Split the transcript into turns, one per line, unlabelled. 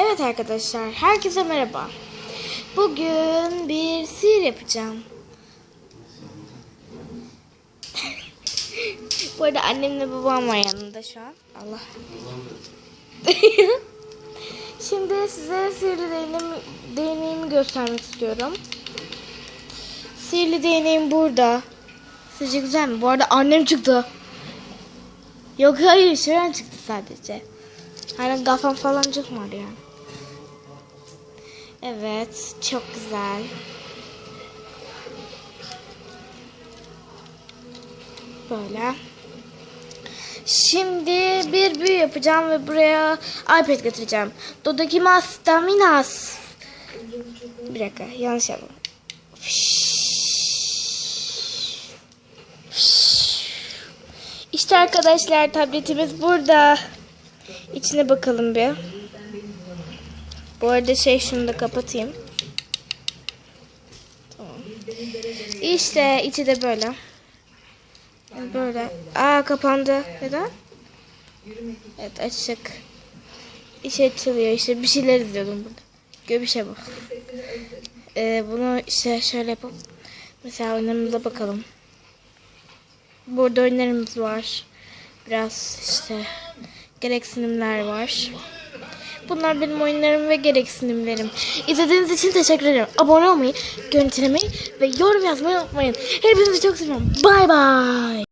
Evet arkadaşlar, herkese merhaba. Bugün bir sihir yapacağım. Bu arada annemle babam var yanında şu an. Allah. Şimdi size sihirli değneğimi, değneğimi göstermek istiyorum. Sihirli değneğim burada. Sizce güzel mi? Bu arada annem çıktı. Yok hayır, Şören çıktı sadece. Hani kafam falan çıkmadı yani. Evet, çok güzel. Böyle. Şimdi bir büyü yapacağım ve buraya iPad getireceğim. Dodokimas Daminas. Bir dakika, yanlış yaptım. İşte arkadaşlar tabletimiz burada. İçine bakalım bir. Bu arada şey şunu da kapatayım. Tamam. İşte içi de böyle. Böyle. Aa kapandı. Neden? Evet açık. İçi açılıyor işte bir şeyler izliyordum burada. Şey bu. Ee, bunu işte şöyle yapalım. Mesela oyunlarımıza bakalım. Burada oyunlarımız var. Biraz işte gereksinimler var. Bunlar benim oyunlarım ve gereksinimlerim. İzlediğiniz için teşekkür ederim. Abone olmayı, görüntülemeyi ve yorum yazmayı unutmayın. Hepinizi çok seviyorum. Bay bay.